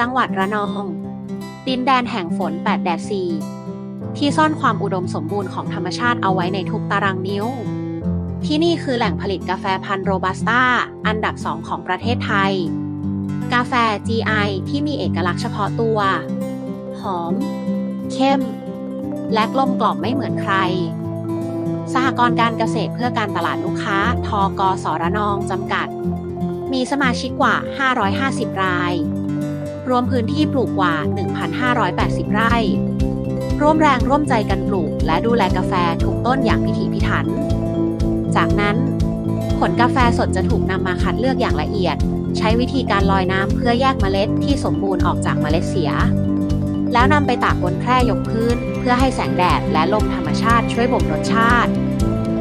จังหวัดระนอง ดินแดนแห่งฝน8แดด4ที่ซ่อนความอุดมสมบูรณ์ของธรรมชาติเอาไว้ในทุกตารางนิ้ว ที่นี่คือแหล่งผลิตกาแฟพันธุ์โรบัสต้า อันดับ2ของประเทศไทย กาแฟ GI ที่มีเอกลักษณ์เฉพาะตัว หอม เข้ม และกลมกล่อมไม่เหมือนใคร สหกรณ์การเกษตรเพื่อการตลาดลูกค้า ทกสระนองจำกัด มีสมาชิกกว่า 550 ราย รวมพื้นที่ปลูกกว่า 1,580 ไร่ ร่วมแรงร่วมใจกันปลูก และดูแลกาแฟทุกต้นอย่างพิถีพิถัน จากนั้น ผลกาแฟสดจะถูกนำมาคัดเลือกอย่างละเอียด ใช้วิธีการลอยน้ำเพื่อแยกเมล็ดที่สมบูรณ์ออกจากเมล็ดเสีย แล้วนำไปตากบนแคร่ยกพื้น เพื่อให้แสงแดดและลมธรรมชาติช่วยบ่มรสชาติ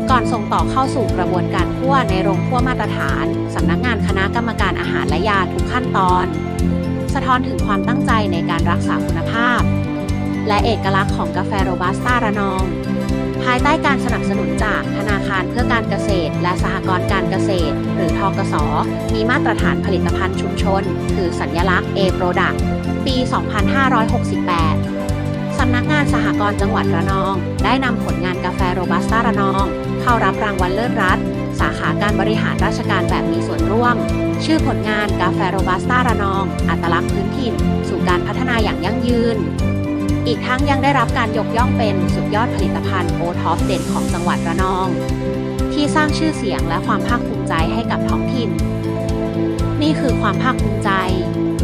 ก่อนส่งต่อเข้าสู่กระบวนการคั่วในโรงคั่วมาตรฐานสำนักงานคณะกรรมการอาหารและยาทุกขั้นตอน สะท้อนถึงความตั้งใจในการรักษาคุณภาพ และเอกลักษณ์ของกาแฟโรบัสต้าระนอง ภายใต้การสนับสนุนจากธนาคารเพื่อการเกษตร และสหกรณ์การเกษตร หรือทกส มีมาตรฐานผลิตภัณฑ์ชุมชน คือสัญลักษณ์ A Product ปี 2568 สำนักงานสหกรณ์จังหวัดระนอง ได้นำผลงานกาแฟโรบัสต้าระนอง เข้ารับรางวัลเลิศรัฐ สาขาการบริหารราชการแบบมีส่วนร่วม ชื่อผลงานกาแฟโรบัสต้าระนอง อัตลักษณ์พื้นถิ่น สู่การพัฒนาอย่างยั่งยืน อีกทั้งยังได้รับการยกย่องเป็นสุดยอดผลิตภัณฑ์โอท็อปเด่นของจังหวัดระนอง ที่สร้างชื่อเสียงและความภาคภูมิใจให้กับท้องถิ่น นี่คือความภาคภูมิใจ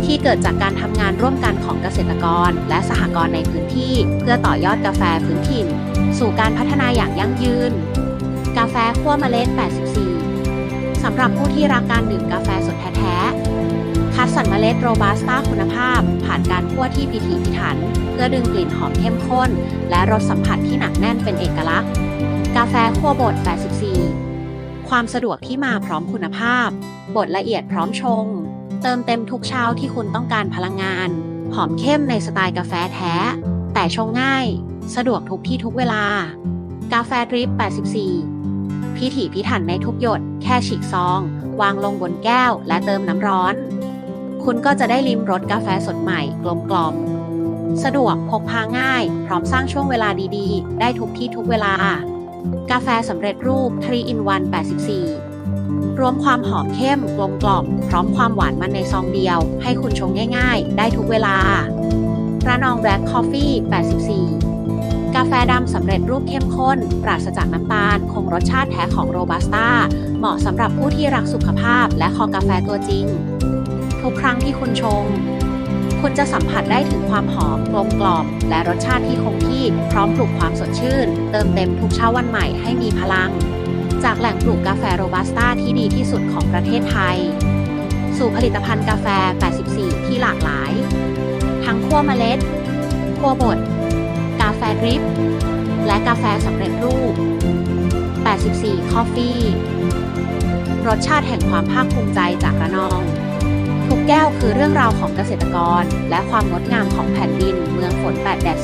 ที่เกิดจากการทำงานร่วมกันของเกษตรกร และสหกรณ์ในพื้นที่ เพื่อต่อยอดกาแฟพื้นถิ่น สู่การพัฒนาอย่างยั่งยืน กาแฟคั่วเมล็ด 84 สำหรับผู้ที่รักการดื่มกาแฟสดแท้ๆ คัดสรรเมล็ดโรบัสต้าคุณภาพ ผ่านการคั่วที่พิถีพิถัน เพื่อดึงกลิ่นหอมเข้มข้น และรสสัมผัสที่หนักแน่นเป็นเอกลักษณ์ กาแฟคั่วบด 84 ความสะดวกที่มาพร้อมคุณภาพ บดละเอียดพร้อมชง เติมเต็มทุกเช้าที่คุณต้องการพลังงาน หอมเข้มในสไตล์กาแฟแท้ แต่ชงง่าย สะดวกทุกที่ทุกเวลากาแฟดริป 84 พิถีพิถันในทุกหยด แค่ฉีกซอง วางลงบนแก้ว และเติมน้ำร้อน คุณก็จะได้ลิ้มรสกาแฟสดใหม่กลมกล่อม สะดวกพกพาง่าย พร้อมสร้างช่วงเวลาดีๆ ได้ทุกที่ทุกเวลากาแฟสำเร็จรูป 3 in 1 84 รวมความหอมเข้มกลมกล่อม พร้อมความหวานมันในซองเดียว ให้คุณชงง่ายๆ ได้ทุกเวลาระนองแบล็คคอฟฟี่ 84 กาแฟดำสำเร็จรูปเข้มข้น ปราศจากน้ำตาล คงรสชาติแท้ของโรบัสต้า เหมาะสำหรับผู้ที่รักสุขภาพและคอกาแฟตัวจริง ทุกครั้งที่คุณชง คุณจะสัมผัสได้ถึงความหอมกลมกล่อม และรสชาติที่คงที่พร้อมปลุกความสดชื่น เติมเต็มทุกเช้าวันใหม่ให้มีพลัง จากแหล่งปลูกกาแฟโรบัสต้าที่ดีที่สุดของประเทศไทย สู่ผลิตภัณฑ์กาแฟ 84 ที่หลากหลาย ทั้งคั่วเมล็ดคั่วบด ดริป และกาแฟสำเร็จรูป 84 คอฟฟี่ รสชาติแห่งความภาคภูมิใจจากระนอง ทุกแก้วคือเรื่องราวของเกษตรกร และความงดงามของแผ่นดิน เมืองฝนแปดแดด